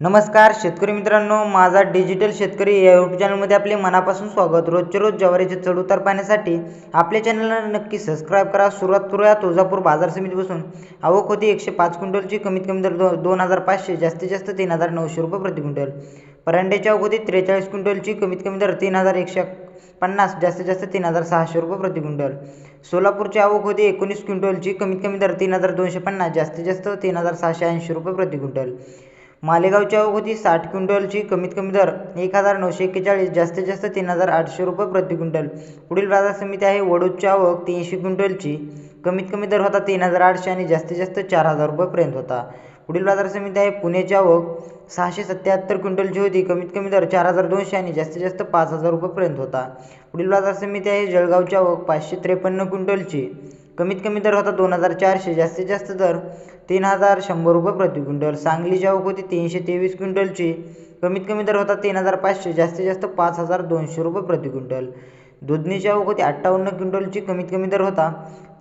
नमस्कार शेतकरी मित्रांनो माझा डिजिटल शेतकरी या यूट्यूब चॅनलमध्ये आपले मनापासून स्वागत. रोजचे रोज ज्वारीचे चढउतार पाहण्यासाठी आपल्या चॅनलला नक्की सबस्क्राईब करा. सुरुवात करूया तुळजापूर बाजार समितीपासून. आवक होती एकशे पाच क्विंटलची कमीत कमी दर दो दोन हजार पाचशे जास्तीत जास्त तीन हजार नऊशे रुपये प्रति क्विंटल. परांड्याची आवक होती त्रेचाळीस क्विंटलची कमीत कमी दर तीन हजार एकशे पन्नास जास्तीत जास्त तीन हजार सहाशे रुपये प्रति क्विंटल. सोलापूरची आवक होती एकोणीस क्विंटलची कमीत कमी दर तीन हजार दोनशे पन्नास जास्तीत जास्त तीन हजार सहाशे ऐंशी रुपये प्रति क्विंटल. मालेगावच्या अवघती होती साठ क्विंटलची कमीत कमी दर एक हजार नऊशे एक्केचाळीस जास्तीत जास्त तीन हजार आठशे रुपये प्रति क्विंटल. पुढील बाजार समिती आहे वडूजची आवक तीनशे क्विंटलची. कमीत कमी दर होता तीन हजार आठशे आणि जास्तीत जास्त चार हजार रुपयेपर्यंत होता. पुढील बाजार समिती आहे पुण्याची आवक सहाशे सत्याहत्तर क्विंटलची होती. कमीत कमी दर चार हजार दोनशे आणि जास्तीत जास्त पाच हजार रुपयेपर्यंत होता. पुढील बाजार समिती आहे जळगावची आवक पाचशे त्रेपन्न क्विंटलची. कमीत कमी दर होता दोन हजार चारशे जास्तीत जास्त दर तीन हजार शंभर रुपये प्रति क्विंटल. सांगलीची आवक होती तीनशे तेवीस क्विंटलची कमीत कमी दर होता तीन हजार पाचशे जास्तीत जास्त पाच हजार दोनशे रुपये प्रति क्विंटल. दुधनीची आवक होती अठ्ठावन्न क्विंटलची कमीत कमी दर होता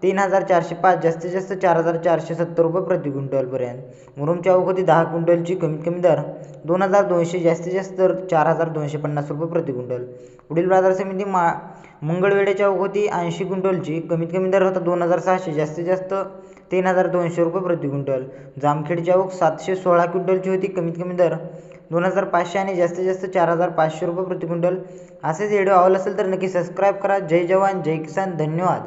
तीन हजार चारशे पाच जास्तीत जास्त चार हजार चारशे सत्तर रुपये प्रति क्विंटलपर्यंत. मुरुमची आवक होती दहा क्विंटलची कमीत कमी दर दोन हजार दोनशे जास्तीत जास्त दर चार हजार दोनशे पन्नास रुपये प्रति क्विंटल. पुढील बाजार समिती मा मंगळवेढ्याची आवक होती ऐंशी क्विंटलची कमीत कमी दर होता दोन हजार सहाशे जास्तीत जास्त तीन हजार दोनशे रुपये प्रति क्विंटल जामखेडची आवक सातशे सोळा क्विंटलची होती कमीत कमी दर दोन हजार पाचशे आणि जास्तीत जास्त चार हजार पाचशे रुपये प्रति क्विंटल असेच व्हिडिओ आवडला असेल तर नक्की सबस्क्राईब करा. जय जवान जय किसान धन्यवाद.